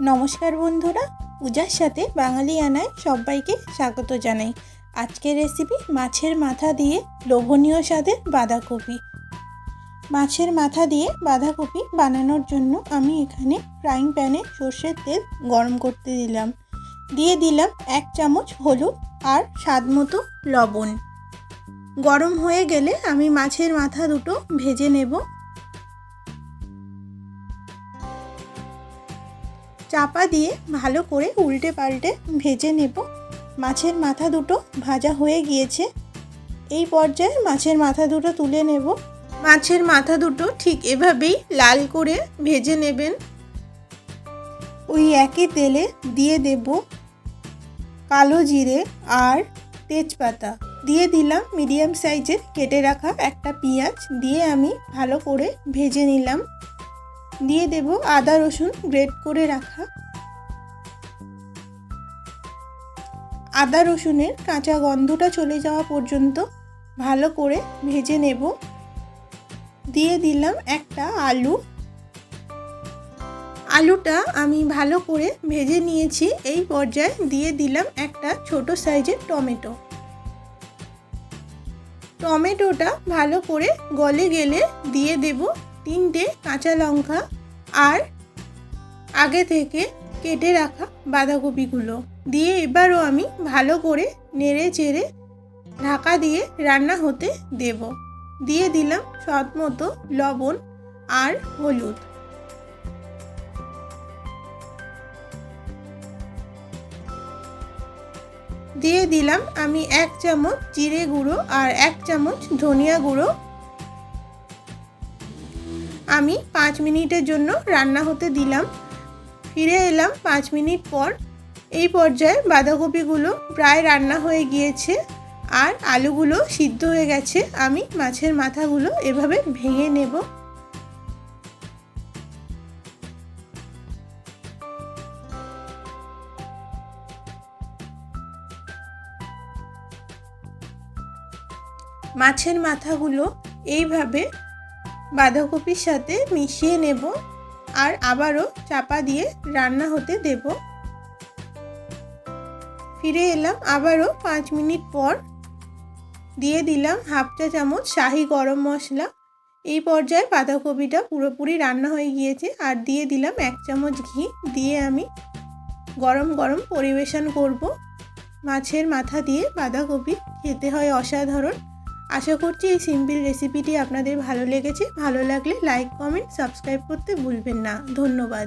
নমস্কার বন্ধুরা, পূজার সাথে বাঙালি আনায় সবাইকে স্বাগত জানাই। আজকের রেসিপি মাছের মাথা দিয়ে লোভনীয় স্বাদের বাঁধাকপি। মাছের মাথা দিয়ে বাঁধাকপি বানানোর জন্য আমি এখানে ফ্রাইং প্যানে সর্ষের তেল গরম করতে দিলাম। দিয়ে দিলাম এক চামচ হলুদ আর স্বাদ মতো লবণ। গরম হয়ে গেলে আমি মাছের মাথা দুটো ভেজে নেব। চাপা দিয়ে ভালো করে উল্টে পাল্টে ভেজে নেব। মাছের মাথা দুটো ভাজা হয়ে গিয়েছে। এই পর্যায়ে মাছের মাথা দুটো তুলে নেব। মাছের মাথা দুটো ঠিক এভাবেই লাল করে ভেজে নেবেন। ওই একই তেলে দিয়ে দেব কালো জিরে আর তেজপাতা। দিয়ে দিলাম মিডিয়াম সাইজের কেটে রাখা একটা পেঁয়াজ। দিয়ে আমি ভালো করে ভেজে নিলাম। দিয়ে দেব আদা, রসুন গ্রেট করে রাখা। আদা, রসুনের কাঁচা গন্ধটা চলে যাওয়া পর্যন্ত ভালো করে ভেজে নেব। দিয়ে দিলাম একটা আলু। আলুটা আমি ভালো করে ভেজে নিয়েছি। এই পর্যায়ে দিয়ে দিলাম একটা ছোট সাইজের টমেটো। টমেটোটা ভালো করে গলে গেলে দিয়ে দেব তিনটে কাঁচা লঙ্কা আর আগে থেকে কেটে রাখা বাঁধাকপিগুলো। দিয়ে এবারও আমি ভালো করে নেড়ে চেড়ে ঢাকা দিয়ে রান্না হতে দেব। দিয়ে দিলাম স্বাদ মতো লবণ আর হলুদ। দিয়ে দিলাম আমি এক চামচ জিরে গুঁড়ো আর এক চামচ ধনিয়া গুঁড়ো। আমি পাঁচ মিনিটের জন্য রান্না হতে দিলাম। ফিরে এলাম পাঁচ মিনিট পর। এই পর্যায়ে বাঁধাকপিগুলো প্রায় রান্না হয়ে গিয়েছে আর আলুগুলো সিদ্ধ হয়ে গেছে। আমি মাছের মাথাগুলো এভাবে ভেঙে নেব। মাছের মাথাগুলো এইভাবে বাঁধাকপির সাথে মিশিয়ে নেব আর আবারও চাপা দিয়ে রান্না হতে দেব। ফিরে এলাম আবারও পাঁচ মিনিট পর। দিয়ে দিলাম হাফ চা চামচ শাহি গরম মশলা। এই পর্যায়ে বাঁধাকপিটা পুরোপুরি রান্না হয়ে গিয়েছে আর দিয়ে দিলাম এক চামচ ঘি। দিয়ে আমি গরম গরম পরিবেশন করব। মাছের মাথা দিয়ে বাঁধাকপি খেতে হয় অসাধারণ। আশা করছি এই সিম্পল রেসিপিটি আপনাদের ভালো লেগেছে। ভালো লাগলে লাইক কমেন্ট সাবস্ক্রাইব করতে ভুলবেন না। ধন্যবাদ।